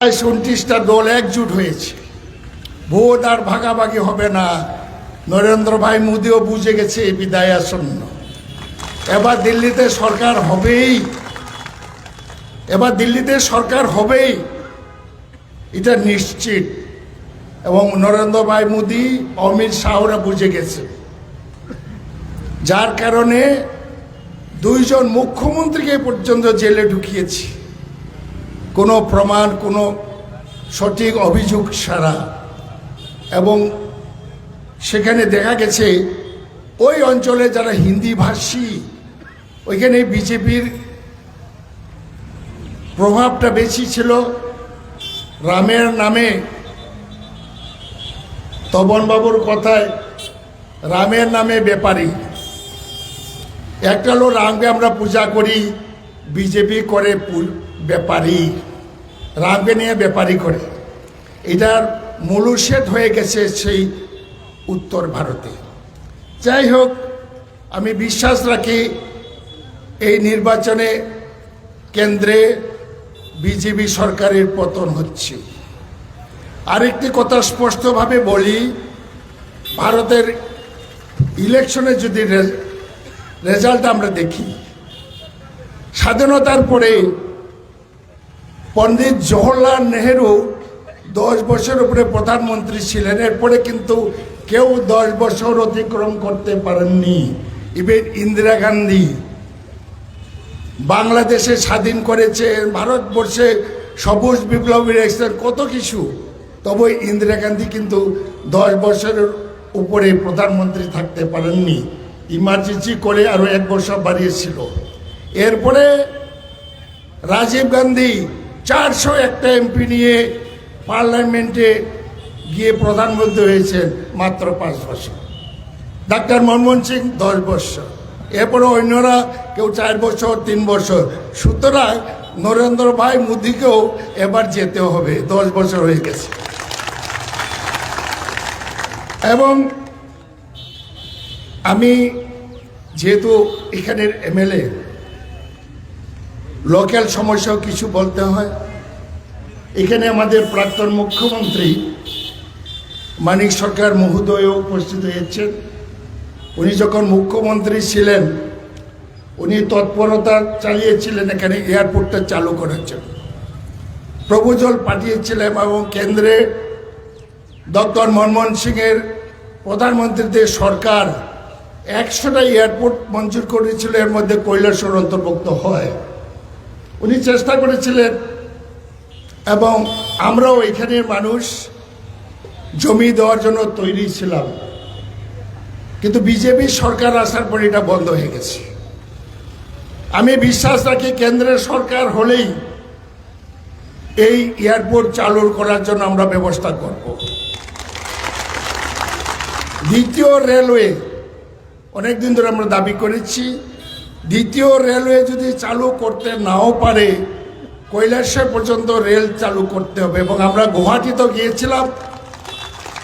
বাইশ উনত্রিশটা দল একজুট হয়েছে। ভোট আর ভাগাভাগি হবে না। নরেন্দ্র ভাই মোদিও বুঝে গেছে বিদায় আসন্ন। এবার দিল্লিতে সরকার হবেই। এবার দিল্লিতে সরকার হবেই। এটা নিশ্চিত। এবং নরেন্দ্র ভাই মোদি, অমিত শাহরা বুঝে গেছে। যার কারণে দুইজন মুখ্যমন্ত্রীকে পর্যন্ত জেলে ঢুকিয়েছি। কোনো প্রমাণ, কোনো সঠিক অভিযোগ ছাড়া। এবং সেখানে দেখা গেছে, ওই অঞ্চলে যারা হিন্দি ভাষী, ওইখানে বিজেপির প্রভাবটা বেশি ছিল। রামের নামে তবনবাবুর কথায় রামের নামে ব্যাপারী। একটা হলো রামকে আমরা পূজা করি, বিজেপি করে ব্যাপারী। রামকে নিয়ে ব্যাপারী করে। এটার মূলুষেট হয়ে গেছে সেই উত্তর ভারতে। যাই হোক, আমি বিশ্বাস রাখি এই নির্বাচনে কেন্দ্রে বিজেপি সরকারের পতন হচ্ছে। আরেকটি কথা স্পষ্টভাবে বলি, ভারতের ইলেকশনে যদি রেজাল্ট আমরা দেখি, স্বাধীনতার পরে পণ্ডিত জওহরলাল নেহেরু দশ বছর উপরে প্রধানমন্ত্রী ছিলেন। এরপরে কিন্তু কেউ দশ বছর অতিক্রম করতে পারেননি। ইভেন ইন্দিরা গান্ধী বাংলাদেশে স্বাধীন করেছে, ভারতবর্ষে সবুজ বিপ্লবীর এসেছেন কত কিছু। তবে ইন্দিরা গান্ধী কিন্তু দশ বছরের উপরে প্রধানমন্ত্রী থাকতে পারেননি। ইমার্জেন্সি করে আরও এক বছর বাড়িয়েছিল। এরপরে রাজীব গান্ধী চারশো একটা এমপি নিয়ে পার্লামেন্টে গিয়ে প্রধানমন্ত্রী হয়েছেন মাত্র পাঁচ বছর। ডাক্তার মনমোহন সিং দশ বছর। এরপরে অন্যরা কেউ চার বছর, তিন বছর। সুতরাং নরেন্দ্র ভাই মোদীকেও এবার যেতে হবে। দশ বছর হয়ে গেছে। এবং আমি যেহেতু এখানের এমএলএ লোকাল সমস্যাও কিছু বলতে হয়। এখানে আমাদের প্রাক্তন মুখ্যমন্ত্রী মানিক সরকার মহোদয়ও উপস্থিত হয়েছেন। উনি যখন মুখ্যমন্ত্রী ছিলেন, উনি তৎপরতা চালিয়েছিলেন, এখানে এয়ারপোর্টটা চালু করার জন্য প্রভুজল পাঠিয়েছিলেন এবং কেন্দ্রে ডক্টর মনমোহন সিংয়ের প্রধানমন্ত্রীদের সরকার একশোটা এয়ারপোর্ট মঞ্জুর করেছিল, এর মধ্যে কৈলাসর অন্তর্ভুক্ত হয়। উনি চেষ্টা করেছিলেন, এবং আমরাও এখানের মানুষ, জমি দেওয়ার জন্য তৈরি ছিলাম। কিন্তু বিজেপি সরকার আসার পর এটা বন্ধ হয়ে গেছে। আমি বিশ্বাস রাখি কেন্দ্রের সরকার হলেই এই এয়ারপোর্ট চালু করার জন্য আমরা ব্যবস্থা করব। দ্বিতীয় রেলওয়ে, অনেকদিন ধরে আমরা দাবি করেছি দ্বিতীয় রেলওয়ে যদি চালু করতে নাও পারে কৈলাসর পর্যন্ত রেল চালু করতে হবে এবং আমরা গুয়াহাটিতেও গিয়েছিলাম।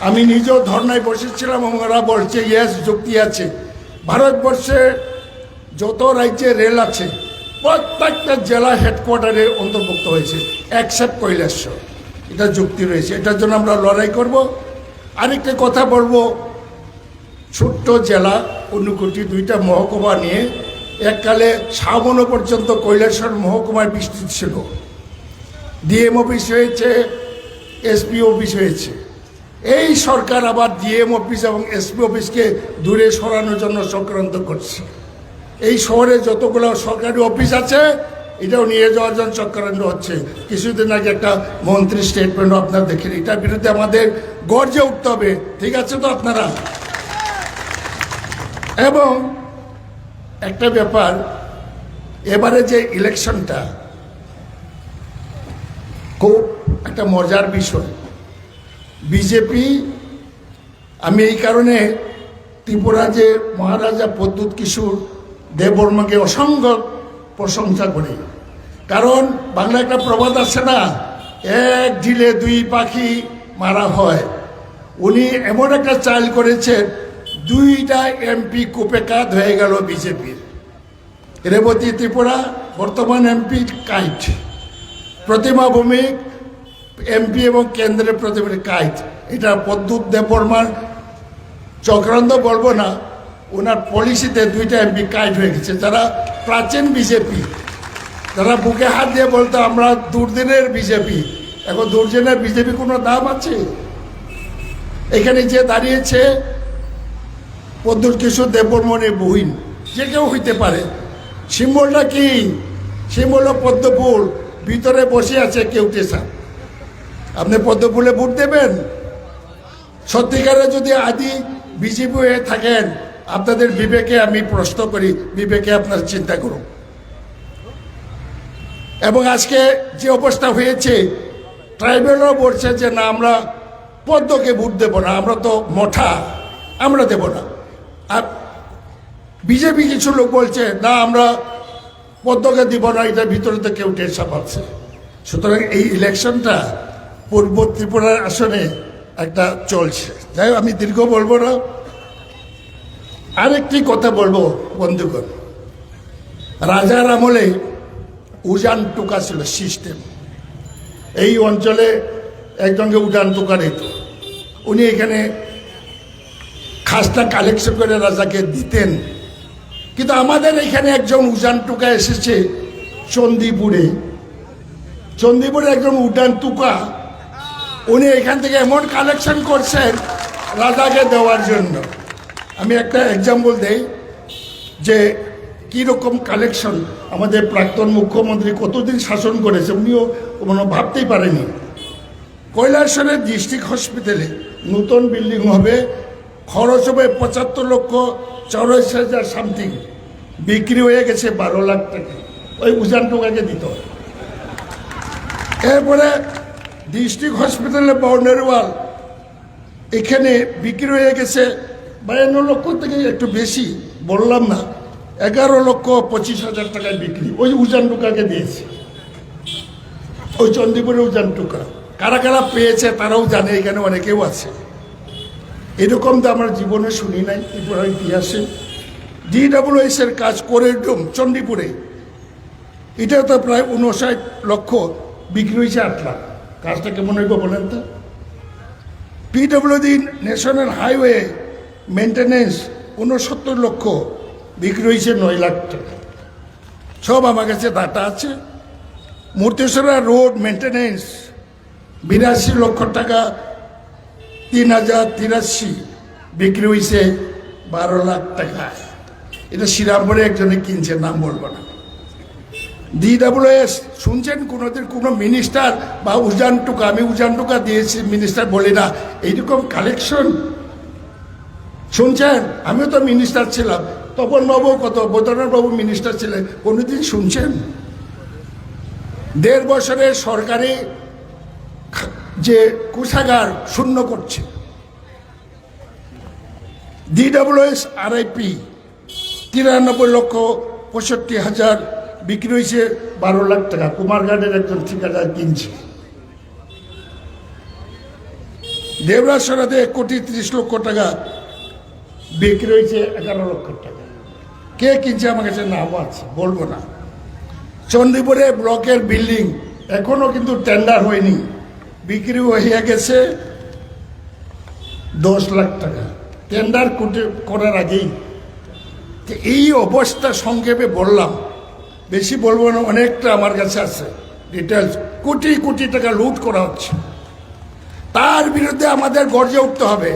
আমি নিজেও ধর্নায় বসেছিলাম এবং ওরা বলছে ইয়েস যুক্তি আছে। ভারতবর্ষে যত রাজ্যে রেল আছে, প্রত্যেকটা জেলা হেডকোয়ার্টারে অন্তর্ভুক্ত হয়েছে অ্যাকসেপ্ট কৈলাসর এটা যুক্তি রয়েছে। এটার জন্য আমরা লড়াই করব। আরেকটা কথা বলব, ছোট্ট জেলা অনুকুটি দুইটা মহকুমা নিয়ে এককালে সাবন পর্যন্ত কৈলাসর মহকুমায় বিস্তৃত ছিল। ডিএম অফিস হয়েছে এসপি অফিস হয়েছে। এই সরকার আবার ডিএম অফিস এবং এসপি অফিসকে দূরে সরানোর জন্য চক্রান্ত করছে। এই শহরে যতগুলো সরকারি অফিস আছে, এটাও নিয়ে যাওয়ার জন্য চক্রান্ত হচ্ছে। কিছুদিন আগে একটা মন্ত্রী স্টেটমেন্ট আপনার দেখেন, এটার বিরুদ্ধে আমাদের গর্জে উঠতে হবে। ঠিক আছে তো আপনারা? এবং একটা ব্যাপার, এবারে যে ইলেকশনটা, খুব একটা মজার বিষয়। বিজেপি, আমি এই কারণে ত্রিপুরা যে মহারাজা প্রদ্যুৎ কিশোর দেববর্মাকে অসংখ্য প্রশংসা করি। কারণ বাংলা একটা প্রবাদ আছে না, এক ঢিলে দুই পাখি মারা হয়। উনি এমন একটা চাল করেছেন দুইটা এমপি কোপে কুপেকাত হয়ে গেল বিজেপির। রেবতী ত্রিপুরা, বর্তমান এমপি কাইট। প্রতিমা ভৌমিক, এমপি এবং কেন্দ্রের প্রতিনিধি কাইট। এটা পদ্মুৎ দেববর্মার চক্রান্ত বলব না, ওনার পলিসিতে দুইটা এমপি কাইট হয়ে গেছে। যারা প্রাচীন বিজেপি, যারা বুকে হাত দিয়ে বলতো, আমরা দুর্দিনের বিজেপি। এখন দুর্দিনের বিজেপি কোনো দাম আছে? এখানে যে দাঁড়িয়েছে পদ্মুর কিশোর দেববর্মনের বহিন। যে কেউ হইতে পারে। সিম্বলটা কি? সিম্বল পদ্মফুল। ভিতরে বসে আছে কেউটে সাপ আপনি পদ্মফুলে ভোট দেবেন? সত্যিকারে যদি আদি বিজেপি হয়ে থাকেন, আপনাদের বিবেকে আমি প্রশ্ন করি, বিবেকে আপনার চিন্তা করুন। এবং আজকে যে অবস্থা হয়েছে, ট্রাইবেলও বলছে যে না, আমরা পদ্মকে ভোট দেবো না, আমরা তো মঠা, আমরা দেব না। আর বিজেপি কিছু লোক বলছে, না, আমরা পদ্মকে দিব না, এটার ভিতরে তো কেউ টেনশন পাচ্ছে সুতরাং এই ইলেকশনটা পূর্ব ত্রিপুরার আসনে একটা চলছে। যাই আমি দীর্ঘ বলব না। আরেকটি কথা বলব, বন্ধুগণ। রাজার আমলে উজান টুকা ছিল, সিস্টেম। এই অঞ্চলে একজনকে উজান টুকা দিত। উনি এখানে খাসটা কালেকশন করে রাজাকে দিতেন। কিন্তু আমাদের এখানে একজন উজান টুকা এসেছে চণ্ডীপুরে চণ্ডীপুরে একজন উডান টুকা, উনি এখান থেকে এমন কালেকশন করছেন রাজাকে দেওয়ার জন্য। আমি একটা এক্সাম্পল দেই, যে কীরকম কালেকশন আমাদের প্রাক্তন মুখ্যমন্ত্রী কতদিন শাসন করেছে, উনিও কোনো ভাবতেই পারেনি। কৈলাসরের ডিস্ট্রিক্ট হসপিটালে নতুন বিল্ডিং হবে খরচ হবে পঁচাত্তর লক্ষ চৌরাশি হাজার সামথিং। বিক্রি হয়ে গেছে বারো লাখ টাকা। ওই উজান টোকাকে দিত এরপরে ডিস্ট্রিক্ট হসপিটালে বাউন্ডারি ওয়াল এখানে বিক্রি হয়ে গেছে বায়ান্ন লক্ষ থেকে একটু বেশি, বললাম না, এগারো লক্ষ পঁচিশ হাজার টাকায় বিক্রি। ওই উজান টুকাকে দিয়েছে। ওই চণ্ডীপুরে উজান টুকা। কারা কারা পেয়েছে তারাও জানে, এখানে অনেকেও আছে। এরকম তো আমার জীবনে শুনি নাই ত্রিপুরার ইতিহাসে। ডিডাব্লিউএস এর কাজ করে চণ্ডীপুরে। এটা তো প্রায় উনষাট লক্ষ বিক্রি হয়েছে আট লাখ। কাজটা কেমন হইব বলেন তো? পিডব্লিউডি ন্যাশনাল হাইওয়ে মেনটেন্যান্স উনসত্তর লক্ষ বিক্রি হয়েছে নয় লাখ টাকা। সব আমার কাছে ডাটা আছে। মূর্তেশ্বরা রোড মেনটেন্যান্স বিরাশি লক্ষ টাকা তিন হাজার তিরাশি বিক্রি হয়েছে বারো লাখ টাকা। এটা শ্রীরামপুরে একজনে কিনছে, নাম বলব না। ডিডাব্লিউএস শুনছেন? কোনোদিন কোনো মিনিস্টার বা উজান টুকা, আমি উজান টুকা দিয়েছি মিনিস্টার বলি না, এইরকম কালেকশন শুনছেন? আমিও তো মিনিস্টার ছিলাম। তপন বাবু কত বোধনাথ বাবু মিনিস্টার ছিলেন, কোনোদিন শুনছেন? দেড় বছরে সরকারি যে কোষাগার শূন্য করছে। ডিডাব্লিউএস আরআইপি তিরানব্বই লক্ষ পঁয়ষট্টি হাজার বিক্রি হয়েছে বারো লাখ টাকা। কুমারঘাটের একজন ঠিকাদার কিনছে। দেবরাজ সরাতে এক কোটি তিরিশ লক্ষ টাকা বিক্রি হয়েছে এগারো লক্ষ টাকা। কে কিনছে আমার কাছে নাম আছে, বলব না। চণ্ডীপুরে ব্লকের বিল্ডিং এখনও কিন্তু টেন্ডার হয়নি। বিক্রি হয়ে গেছে দশ লাখ টাকা। টেন্ডার করার আগেই। এই অবস্থা সংক্ষেপে বললাম। বেশি বলব না, অনেকটা আমার কাছে আছে ডিটেলস কোটি কোটি টাকা লুট করা হচ্ছে। তার বিরুদ্ধে আমাদের গর্জে উঠতে হবে।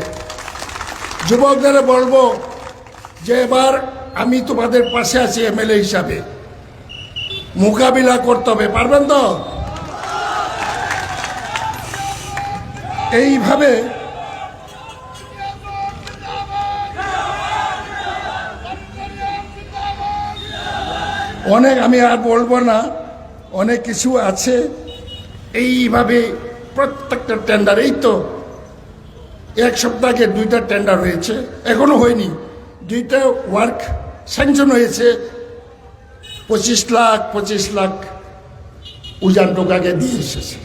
যুবকদের বলব যে এবার আমি তোমাদের পাশে আছি এমএলএ হিসাবে। মোকাবিলা করতে হবে, পারবেন তো? এইভাবে অনেক আমি আর বলব না, অনেক কিছু আছে। এইভাবে প্রত্যেকটা টেন্ডার এই তো এক সপ্তাহ দুইটা টেন্ডার হয়েছে, এখনও হয়নি। দুইটা ওয়ার্ক স্যাংশন হয়েছে, পঁচিশ লাখ পঁচিশ লাখ উজান টোকাকে দিয়ে এসেছে।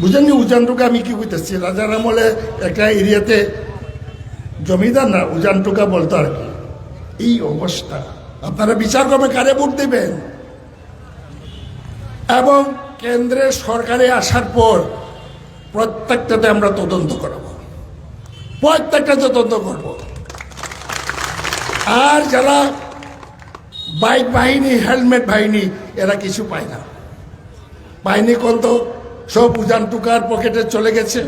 বুঝেননি উজান টোকা আমি কি বুঝতেছি রাজার আমলে একটা এরিয়াতে জমিদার না উজান টোকা বলতো আর কি। এই অবস্থা। আপনারা বিচার করবে কারে ভোট দেবেন? এবং কেন্দ্রের সরকারে আসার পর প্রত্যেকটাতে আমরা তদন্ত করাবো। প্রত্যেকটা তদন্ত করব। আর যারা বাইক বাহিনী, হেলমেট বাহিনী, এরা কিছু পায় না। বাহিনী কোন তো সব উজান টুকার পকেটে চলে গেছে।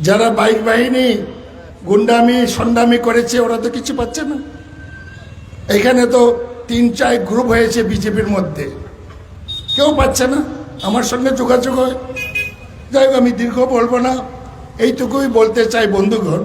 যারা বাইক বাহিনী, গুন্ডামি, সন্ডামি করেছে, ওরা তো কিছু পাচ্ছে না। এখানে তো তিন চার গ্রুপ হয়েছে বিজেপির মধ্যে। কেউ পাচ্ছে না। আমার সঙ্গে যোগাযোগ হয়। যাই আমি দীর্ঘ বলব না। এইটুকুই বলতে চাই বন্ধুগণ।